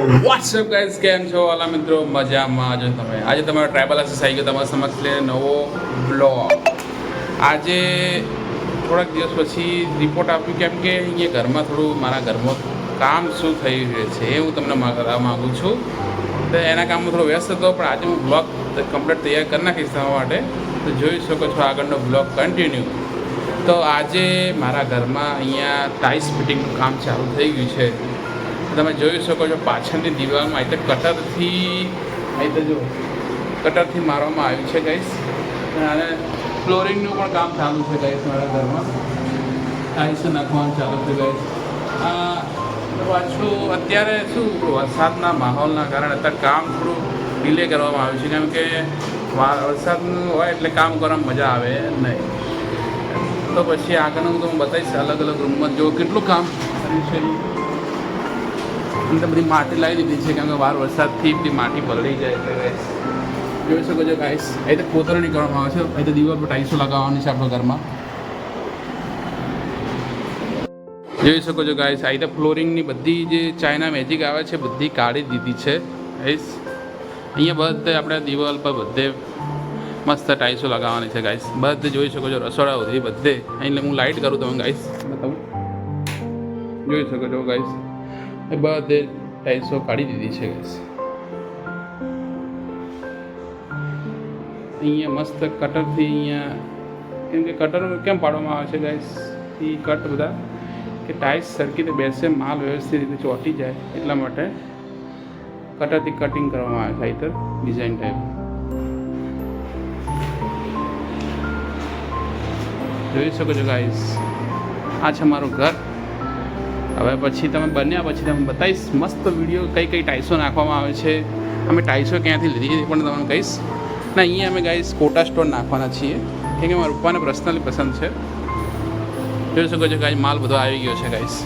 WhatsApp guys કેમ છો? વાલા મિત્રો, મજામાં આજે તમે. આજે તમારો ટ્રાઇબલ એસેસ આવી ગયો તમારા સમક્ષ લે નવો બ્લોગ આજે થોડાક દિવસ પછી રિપોર્ટ આપ્યું કેમ કે અહીંયા ઘરમાં થોડું મારા ઘરમાં કામ શું થઈ રહ્યું છે એ હું તમને કરવા માગું છું. તો એના કામમાં થોડો વ્યસ્ત હતો, પણ આજે હું બ્લોગ કમ્પ્લીટ તૈયાર કરી નાખીશ તમારા માટે. તો જોઈ શકો છો આગળનો બ્લોગ કન્ટિન્યુ તો આજે મારા ઘરમાં અહીંયા ટાઇલ્સ ફિટિંગનું કામ ચાલુ થઈ ગયું છે. તમે જોઈ શકો છો પાછળની દિવાલમાં તો કટરથી તો જો કટરથી મારવામાં આવ્યું છે ગાઈસ અને ફ્લોરિંગનું પણ કામ ચાલુ છે ગાઈસ મારા ઘરમાં. ટાઇલ્સ નાખવાનું ચાલુ છે ગાઈસ આ પાછું અત્યારે શું વરસાદના માહોલના કારણે અત્યારે કામ થોડું ડિલે કરવામાં આવ્યું છે કેમ કે વા- વરસાદનું હોય એટલે કામ કરવામાં મજા આવે નહીં. તો પછી આગળનું તો હું બતાવીશ અલગ અલગ રૂમમાં જો કેટલું કામ કર્યું છે. અંદર બધી માટી લાવી દીધી છે કારણ કે વાર વરસાદથી બધી માટી પલળી જાય guys. જોઈ શકો છો ગાઈસ એ તો કોતરણી કરવામાં આવે છે. એ તો દિવાલ પર ટાઈસો લગાવવાની છે આપણા ઘરમાં. જોઈ શકો છો ગાઈસ આ તો ફ્લોરિંગની બધી જે ચાઇના મેજિક આવે છે, બધી કાઢી દીધી છે ગાઈસ અહીંયા બધે આપણે દિવાલ પર બધે મસ્ત ટાઈસો લગાવવાની છે ગાઈસ બધે જોઈ શકો છો રસોડા બધે. અહીં હું લાઇટ કરું તમે ગાઈસ બતાવું. જોઈ શકો છો ગાઈસ એ બધે ટાઇલ્સો કાઢી દીધી છે ગેસ અહીંયા મસ્ત કટરથી અહીંયા, કેમ કે કટર કેમ પાડવામાં આવે છે ગાઈસ એ કટ બધા, કે ટાઇલ્સ સરખી રીતે બેસે, માલ વ્યવસ્થિત રીતે ચોંટી જાય એટલા માટે કટરથી કટિંગ કરવામાં આવે છે આઈતર ડિઝાઇન ટાઈપ જોઈ શકો છો ગાઈસ આ છે મારું ઘર. હવે પછી તમે બન્યા પછી તમે બતાવીશ. મસ્ત વીડિયો કઈ કઈ ટાઈસો નાખવામાં આવે છે. અમે ટાઈસો ક્યાંથી લીધી એ પણ તમને કહીશ. ને, અહીંયા અમે ગાઈશ કોટા સ્ટોર નાખવાના છીએ. કેમ કે મારા પપ્પાને પર્સનલી પસંદ છે. જોઈ શકો છો ગાઈ માલ બધો આવી ગયો છે ગાઈશ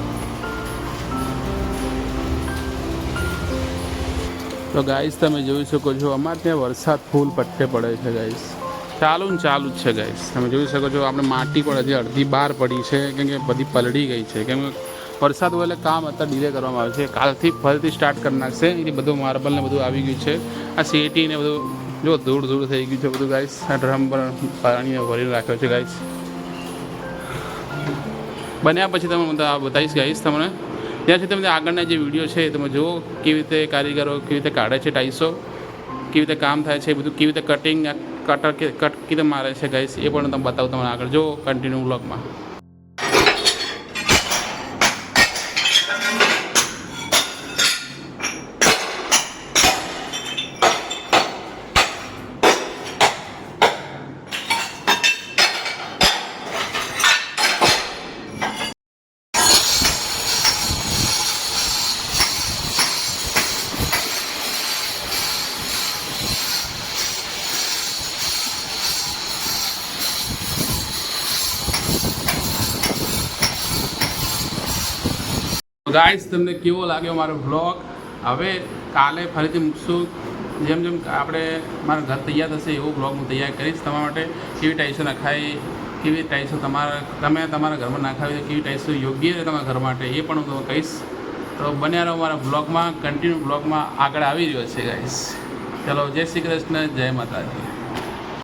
તો ગાઈશ તમે જોઈ શકો છો, અમારે ત્યાં વરસાદ ફૂલ પટ્ટે પડે છે ગાઈશ ચાલુ ને ચાલુ જ છે ગાઈશ તમે જોઈ શકો છો, આપણે માટી પણ હજી અડધી બહાર પડી છે, કેમ કે બધી પલળી ગઈ છે. કેમ કે વરસાદ હોય એટલે કામ અત્યારે ડિલે કરવામાં આવે છે. કાલથી ફરીથી સ્ટાર્ટ કરી નાખશે. એ બધું માર્બલ ને બધું આવી ગયું છે. આ સીટી ને બધું જો ધૂળ ધૂળ થઈ ગયું છે બધું ગાઈસ આ ડ્રમ પણ પાણીને ભરીને રાખ્યો છે ગાઈસ બન્યા પછી તમે બતાવીશ ગાઈશ તમને. ત્યાં સુધી તમે આગળના જે વીડિયો છે તમે જુઓ. કેવી રીતે કારીગરો કેવી રીતે કાઢે છે ટાઈસો, કેવી રીતે કામ થાય છે બધું, કેવી રીતે કટિંગ કટર કે કટ કીધે મારે છે ગાઈસ એ પણ તમે બતાવું તમને આગળ. જુઓ કન્ટિન્યુ બ્લોગમાં ગાઈસ, તમને કેવો લાગ્યો મારો બ્લોગ હવે કાલે ફરીથી મૂકશું. જેમ જેમ આપણે મારા ઘર તૈયાર થશે એવો બ્લોગ હું તૈયાર કરીશ. તમારા માટે કેવી ટાઈસો નખાય કેવી ટાઈસો તમારા, તમે તમારા ઘરમાં નાખાવી કેવી ટાઈસો યોગ્ય છે તમારા ઘર માટે એ પણ હું કહીશ. તો બન્યા રહો મારા બ્લોગમાં કન્ટિન્યુ બ્લોગમાં આગળ આવી રહ્યો છે, ગાઈસ. ચલો, જય શ્રી કૃષ્ણ, જય માતાજી.